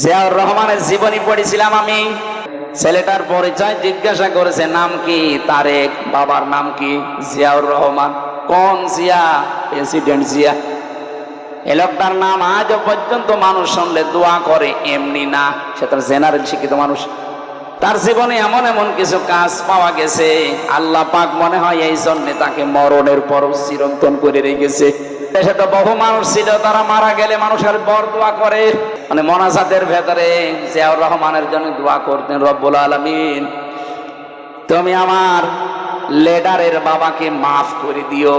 জিয়াউর রহমানের জীবনী পড়েছিলাম আমি। ছেলেটার পরিচয় জিজ্ঞাসা করেছে, নাম কি? তারেক, বাবার নাম কি? জিয়াউর রহমান। কোন জিয়া? প্রেসিডেন্ট জিয়া। এ লোকটার নাম আজও পর্যন্ত মানুষ শুনলে দোয়া করে, এমনি না, সে তার জেনারেল শিক্ষিত মানুষ। তার জীবনে এমন এমন কিছু কাজ পাওয়া গেছে, আল্লাহ পাক মনে হয় এই জন্য তাকে মরণের পর চিরন্তন করে রেখেছে। দেশে তো বহু মানুষ ছিল, তারা মারা গেলে মানুষের বর দোয়া করে। মানে মনাজাতের ভেতরে জিয়াউর রহমানের জন্য দোয়া করতেন, রব্বুল আলমিন, তুমি আমার লেডারের বাবাকে মাফ করে দিও।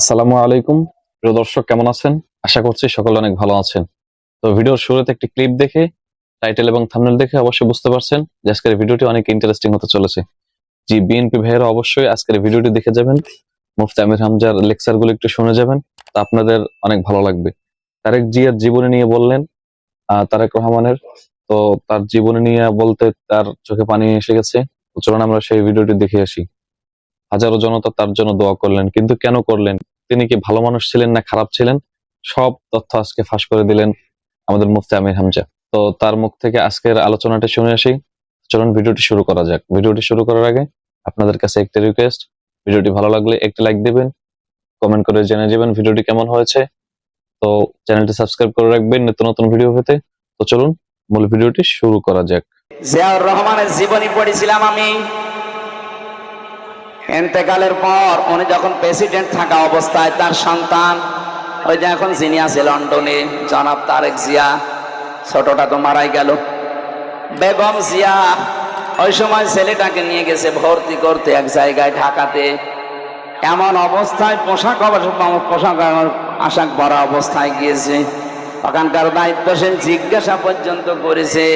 আসসালামু আলাইকুম। প্রিয় দর্শক, কেমন আছেন? আশা করছি সকলে অনেক ভালো আছেন। তো ভিডিওর শুরুতে একটি ক্লিপ দেখে, টাইটেল এবং থাম্বনেল দেখে অবশ্যই বুঝতে পারছেন যে আজকের ভিডিওটি অনেক ইন্টারেস্টিং হতে চলেছে। জি, বিএনপি ভাইয়েরা অবশ্যই আজকের ভিডিওটি দেখে যাবেন। মুফতি আমির হামজার লেকচারগুলো একটু শুনে যাবেন। তা আপনাদের অনেক ভালো লাগবে। তারেক জিয়ার জীবনী নিয়ে বললেন তারেক রহমানের। তো তার জীবনী নিয়ে বলতে তার চোখে পানি এসে গেছে। চলুন আমরা সেই ভিডিওটি দেখে আসি। হাজারো জনতা তার জন্য দোয়া করলেন, কিন্তু কেন করলেন? তিনি কি ভালো মানুষ ছিলেন না খারাপ ছিলেন? সব তথ্য আজকে ফাঁস করে দিলেন আমাদের মুফতি আমির হামজা। তো তার মুখ থেকে আজকের আলোচনাটি শুনে আসি। চলুন ভিডিওটি শুরু করা যাক। ভিডিওটি শুরু করার আগে আপনাদের কাছে একটি রিকোয়েস্ট ভিডিওটি ভালো লাগলে একটি লাইক দিবেন কমেন্ট করে জেনে যাবেন ভিডিওটি কেমন হয়েছে। তো চ্যানেলটি সাবস্ক্রাইব করে রাখবেন নিত্য নতুন ভিডিও পেতে। তো চলুন, মূল ভিডিওটি শুরু করা যাক। জিয়াউর রহমানের জীবনী পড়েছিলাম আমি। এতেকালের পর উনি যখন প্রেসিডেন্ট থাকা অবস্থায়, তার সন্তান, ওই যে এখন যিনি আছে লন্ডনে, জনাব তারেক জিয়া, ছোটটা তো মারাই গেল। বেগম জিয়া ওই সময় ছেলেটাকে নিয়ে গেছে ভর্তি করতে এক জায়গায় ঢাকাতে। এমন অবস্থায় পোশাক পোশাক আশাক ভরা অবস্থায় গিয়েছে। ওখানকার দায়িত্বশীল জিজ্ঞাসা পর্যন্ত করেছে,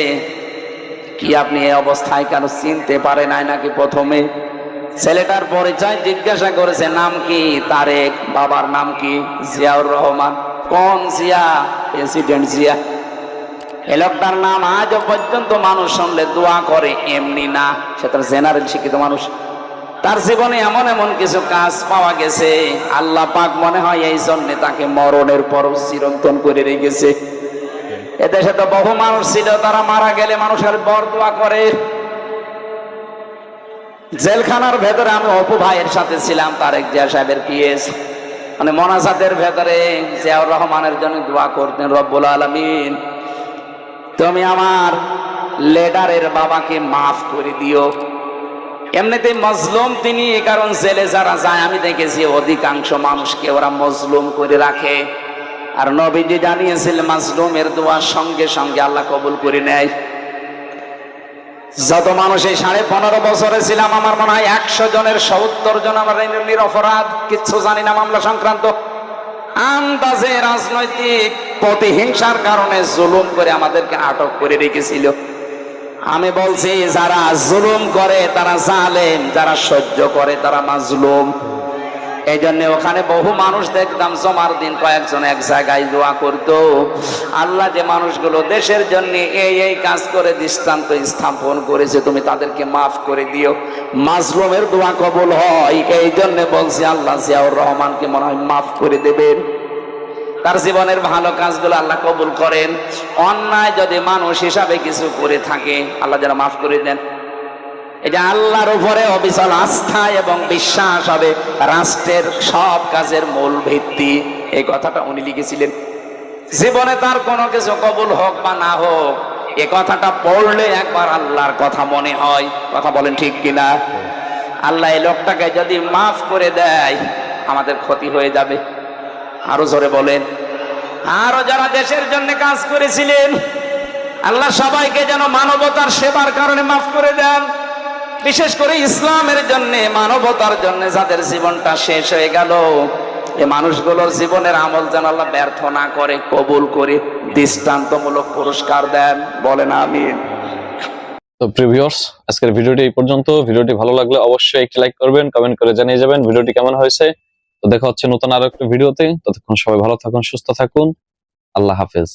কি আপনি এই অবস্থায় কেন চিনতে পারে নাই নাকি প্রথমে? ছেলেটার পরিচয় জিজ্ঞাসা করেছে, নাম কি? তারেক বাবার নাম কি? জিয়াউর রহমান। কোন জিয়া? প্রেসিডেন্ট জিয়া। এ লোকটার নাম আজও পর্যন্ত মানুষ শুনলে দোয়া করে, এমনি না। সে তার জেনারেল শিক্ষিত মানুষ। তার জীবনে এমন এমন কিছু কাজ পাওয়া গেছে। আল্লাহ পাক মনে হয় এই জন্য তাকে মরণের পর চিরন্তন করে রেখেছে। এদেশে তো বহু মানুষ ছিল, তারা মারা গেলে মানুষের বর দোয়া করে। জেলখানার ভেতরে আমি অপু ভাইয়ের সাথে ছিলাম, তারেক জিয়া সাহেবের পিএস। মানে মনাজাতের ভেতরে জিয়াউর রহমানের জন্য দোয়া করতেন, রব্বুল আলমিন। তুমি আমার লেডারের বাবাকে মাফ করে দিও। এমনিতে মজলুম তিনি এ কারণ জেলে যারা যায়, আমি দেখেছি অধিকাংশ মানুষকে ওরা মজলুম করে রাখে। আর নবীজি জানিয়েছিল, মাজলুমের দোয়ার সঙ্গে সঙ্গে আল্লাহ কবুল করে নেয়। যত মানুষ এই সাড়ে পনেরো বছরে ছিলাম, আমার মনে হয় একশো জনের সত্তর জন আমার নিরপরাধ, কিচ্ছু জানি না মামলা সংক্রান্ত। আন্দাজে রাজনৈতিক প্রতিহিংসার কারণে জুলুম করে আমাদেরকে আটক করে রেখেছিল। আমি বলছি, যারা জুলুম করে, তারা জালেম, যারা সহ্য করে, তারা মাজলুম। এই জন্য ওখানে বহু মানুষ দেখতাম, জমার দিন কয়েকজন এক জায়গায় দোয়া করতো। আল্লাহ যে মানুষগুলো দেশের জন্য এই এই কাজ করে দৃষ্টান্ত স্থাপন করেছে, তুমি তাদেরকে মাফ করে দিও। মাজলুমের দোয়া কবল হয়। এই জন্য বলছি, আল্লাহ জিয়াউর রহমানকে মনে হয় মাফ করে দেবেন। তার জীবনের ভালো কাজগুলো আল্লাহ কবুল করেন। অন্যায় যদি মানুষ হিসাবে কিছু করে থাকে, আল্লাহ যেন মাফ করে দেন। এটা আল্লাহর উপরে অবিচল আস্থা এবং বিশ্বাস হবে, রাষ্ট্রের সব কাজের মূল ভিত্তি। এই কথাটা উনি লিখেছিলেন। জীবনে তার কোনো কিছু কবুল হোক বা না হোক, এ কথাটা পড়লে একবার আল্লাহর কথা মনে হয়। কথা বলেন ঠিক কিনা? আল্লাহ এই লোকটাকে যদি মাফ করে দেয়, আমাদের ক্ষতি হয়ে যাবে। আরও জোরে বলেন। আরও যারা দেশের জন্য কাজ করেছিলেন আল্লাহ সবাইকে যেন মানবতার সেবার কারণে মাফ করে দেন। বিশেষ করে ইসলামের জন্য মানবতার জন্য যাদের জীবনটা শেষ হয়ে গেল এ মানুষগুলোর জীবনের আমল যেন আল্লাহ ব্যর্থ না করে কবুল করে দৃষ্টান্তমূলক পুরস্কার দেন। বলেন আমিন। তো প্রিভিউয়ার্স আজকের ভিডিওটি এই পর্যন্ত। ভিডিওটি ভালো লাগলে অবশ্যই একটি লাইক করবেন কমেন্ট করে জানিয়ে যাবেন। ভিডিওটি কেমন হয়েছে? তো দেখা হচ্ছে নতুন আরও একটা ভিডিওতে। ততক্ষণ সবাই ভালো থাকুন, সুস্থ থাকুন। আল্লাহ হাফেজ।